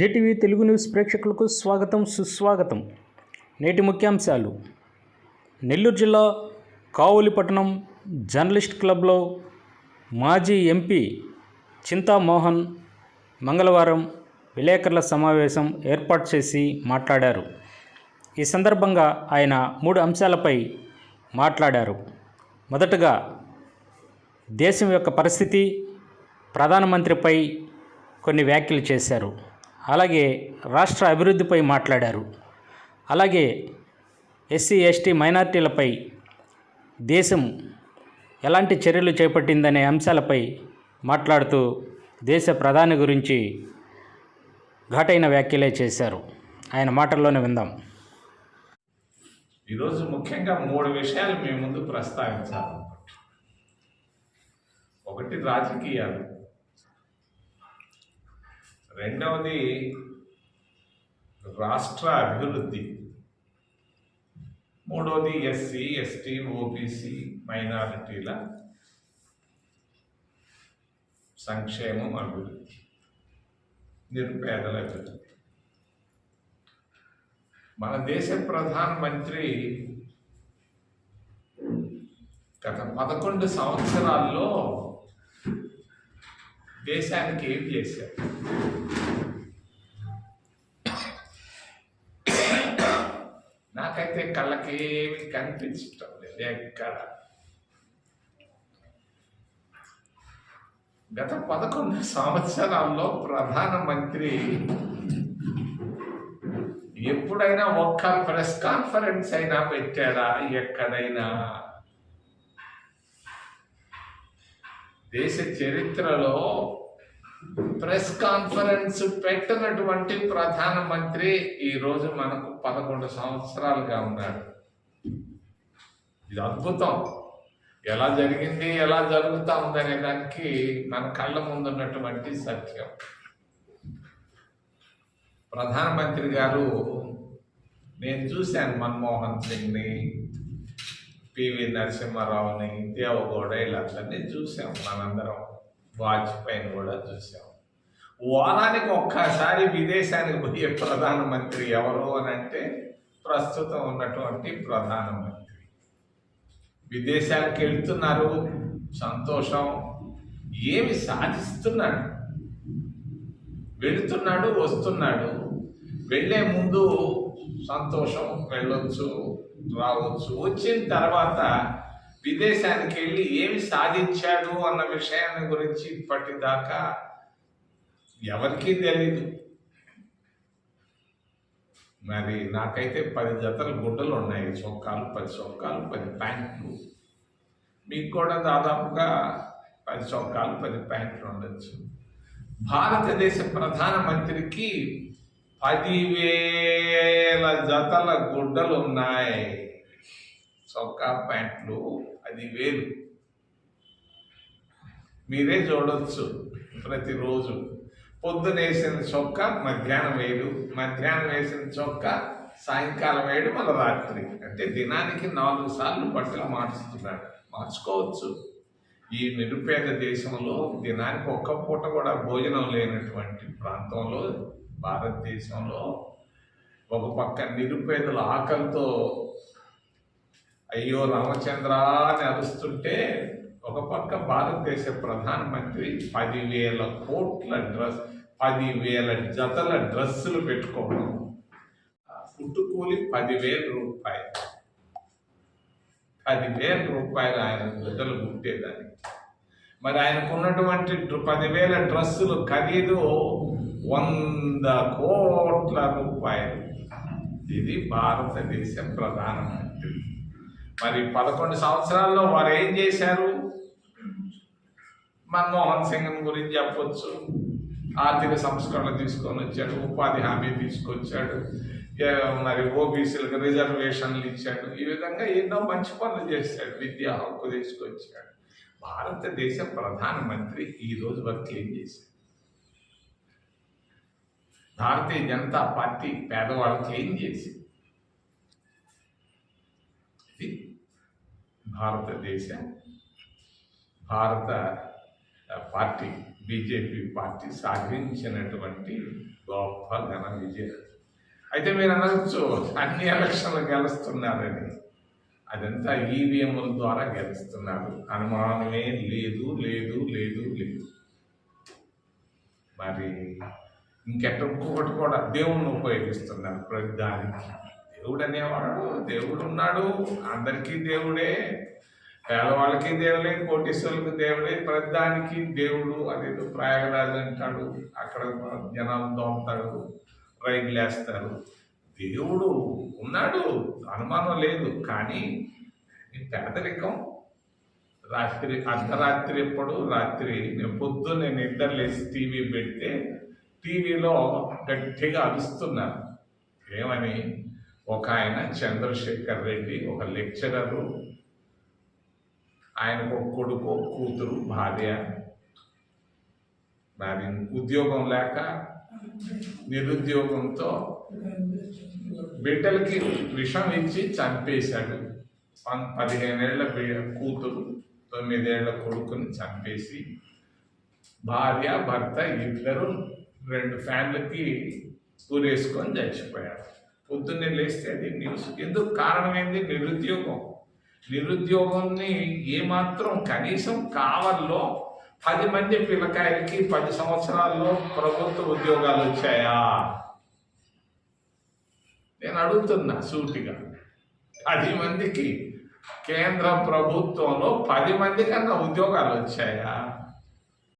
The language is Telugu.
జేటీవీ తెలుగు న్యూస్ ప్రేక్షకులకు స్వాగతం సుస్వాగతం. నేటి ముఖ్యాంశాలు. నెల్లూరు జిల్లా కావులిపట్టణం జర్నలిస్ట్ క్లబ్లో మాజీ ఎంపీ చింతామోహన్ మంగళవారం విలేకరుల సమావేశం ఏర్పాటు చేసి మాట్లాడారు. ఈ సందర్భంగా ఆయన మూడు అంశాలపై మాట్లాడారు. మొదటగా దేశం యొక్క పరిస్థితి ప్రధానమంత్రిపై కొన్ని వ్యాఖ్యలు చేశారు. అలాగే రాష్ట్ర అభివృద్ధిపై మాట్లాడారు. అలాగే ఎస్సీ ఎస్టీ మైనార్టీలపై దేశం ఎలాంటి చర్యలు చేపట్టిందనే అంశాలపై మాట్లాడుతూ దేశ ప్రధాని గురించి ఘాటైన వ్యాఖ్యలే చేశారు. ఆయన మాటల్లోనే విందాం. ఈరోజు ముఖ్యంగా మూడు విషయాలు మీ ముందు ప్రస్తావించాలి ఒకటి రాజకీయాలు రెండవది రాష్ట్ర అభివృద్ధి. మూడవది ఎస్సీ ఎస్టీ ఓబీసీ మైనారిటీల సంక్షేమం అభివృద్ధి నిరుపేదల అభివృద్ధి. మన దేశ ప్రధానమంత్రి గత పదకొండు సంవత్సరాల్లో దేశానికి ఏం చేశారు? నాకైతే కళ్ళకేమి కనిపించటం లేదు ఎక్కడ? గత పదకొండు సంవత్సరాల్లో ప్రధానమంత్రి ఎప్పుడైనా ఒక్క ప్రెస్ కాన్ఫరెన్స్ అయినా పెట్టాడా? ఎక్కడైనా? దేశ చరిత్రలో ప్రెస్ కాన్ఫరెన్స్ పెట్టినటువంటి ప్రధానమంత్రి ఈ రోజు మనకు పదకొండు సంవత్సరాలుగా ఉన్నాడు. ఇది అద్భుతం. ఎలా జరిగింది ఎలా జరుగుతా ఉందనే దానికి మన కళ్ళ ముందున్నటువంటి సత్యం. ప్రధానమంత్రి గారు నేను చూశాను మన్మోహన్ సింగ్ని. పివి నరసింహారావుని దేవగౌడ వీళ్ళందరినీ చూసాం. మనందరం వాజ్పేయిని కూడా చూసాం. వారానికి ఒక్కసారి విదేశానికి పోయే ప్రధానమంత్రి ఎవరు అని అంటే ప్రస్తుతం ఉన్నటువంటి ప్రధానమంత్రి. విదేశాలకు వెళ్తున్నారు. సంతోషం. ఏమి సాధిస్తున్నాడు? వెళుతున్నాడు వస్తున్నాడు. వెళ్ళే ముందు సంతోషం వెళ్ళొచ్చు. రావచ్చు. వచ్చిన తర్వాత విదేశానికి వెళ్ళి ఏమి సాధించాడు అన్న విషయాన్ని గురించి ఇప్పటిదాకా ఎవరికీ తెలీదు. మరి నాకైతే పది జతలు గుడ్డలు ఉన్నాయి. చొక్కాలు పది చొక్కాలు పది ప్యాంట్లు. మీకు కూడా దాదాపుగా పది చొక్కాలు పది ప్యాంట్లు ఉండొచ్చు. భారతదేశ ప్రధానమంత్రికి పదివేల జతల గుడ్డలు ఉన్నాయి చొక్కా ప్యాంట్లు అది వేలు మీరే చూడొచ్చు ప్రతిరోజు. పొద్దున వేసిన చొక్క మధ్యాహ్నం వేడు మధ్యాహ్నం వేసిన చొక్క సాయంకాలం వేడు మళ్ళీ రాత్రి. అంటే దినానికి నాలుగు సార్లు బట్టలు మార్చుతున్నాడు మార్చుకోవచ్చు. ఈ నిరుపేద దేశంలో దినానికి ఒక్క పూట కూడా భోజనం లేనటువంటి ప్రాంతంలో భారతదేశంలో ఒక పక్క నిరుపేదల ఆకలితో అయ్యో రామచంద్ర అని అరుస్తుంటే ఒక పక్క భారతదేశ ప్రధానమంత్రి పదివేల కోట్ల డ్రెస్ పదివేల జతల డ్రెస్సులు పెట్టుకోవడం. పుట్టుకూలి పదివేల రూపాయలు. పదివేల రూపాయలు ఆయన బిడ్డలు పుట్టేదానికి మరి ఆయనకు ఉన్నటువంటి పదివేల డ్రెస్సులు ఖరీదు వంద కోట్ల రూపాయలు. ఇది భారతదేశ ప్రధానమంత్రి. మరి పదకొండు సంవత్సరాల్లో వారు ఏం చేశారు? మన్మోహన్ సింగ్ గురించి చెప్పొచ్చు. ఆర్థిక సంస్కరణ తీసుకొని వచ్చాడు ఉపాధి హామీ తీసుకొచ్చాడు. మరి ఓబీసీలకు రిజర్వేషన్లు ఇచ్చాడు. ఈ విధంగా ఎన్నో మంచి పనులు చేశాడు విద్యా హక్కు తీసుకొచ్చాడు. భారతదేశ ప్రధానమంత్రి ఈ రోజు వరకు ఏం చేశాడు? భారతీయ జనతా పార్టీ పేదవాళ్ళకి ఏం చేసింది. ఇది భారతదేశ భారత పార్టీ బీజేపీ పార్టీ సాధించినటువంటి గొప్ప ఘన విజయం. అయితే మీరు అనవచ్చు అన్ని ఎలక్షన్లు గెలుస్తున్నారని. అదంతా ఈవీఎంల ద్వారా గెలుస్తున్నారు. అనుమానమే లేదు లేదు లేదు లేదు. మరి ఇంకెట్ట ఇంకొకటి కూడా దేవుణ్ణి ఉపయోగిస్తున్నారు ప్రతి దానికి. దేవుడు అనేవాడు దేవుడు ఉన్నాడు అందరికీ దేవుడే పేదవాళ్ళకి దేవుడే కోటీశ్వరులకు దేవుడే ప్రతి దానికి దేవుడు అనేది ప్రయాగరాజు అంటాడు. అక్కడ జనాలు దోమతాడు రైలు వేస్తారు. దేవుడు ఉన్నాడు అనుమానం లేదు కానీ పేదరికం రాత్రి అర్ధరాత్రి ఎప్పుడు రాత్రి నేను పొద్దున్నే నిద్ర లేచి టీవీ పెడితే టీవీలో గట్టిగా అరుస్తున్నారు. ఏమని? ఒక ఆయన చంద్రశేఖర్ రెడ్డి ఒక లెక్చరరు ఆయనకు కొడుకు కూతురు భార్య. మరి ఉద్యోగం లేక నిరుద్యోగంతో బిడ్డలకి విషం ఇచ్చి చంపేశాడు. పదిహేనేళ్ళ బి- కూతురు తొమ్మిదేళ్ళ కొడుకుని చంపేసి భార్య భర్త ఇద్దరు రెండు ఫ్యాన్లకి పూరేసుకొని చచ్చిపోయారు. పొద్దున్నే లేస్తే అది న్యూస్. ఎందుకు? కారణం ఏంది? నిరుద్యోగం. నిరుద్యోగాన్ని ఏమాత్రం కనీసం కావల్లో పది మంది పిల్లకాయలకి పది సంవత్సరాల్లో ప్రభుత్వ ఉద్యోగాలు వచ్చాయా? నేను అడుగుతున్నా సూటిగా. పది మందికి కేంద్ర ప్రభుత్వంలో పది మంది కన్నా ఉద్యోగాలు వచ్చాయా?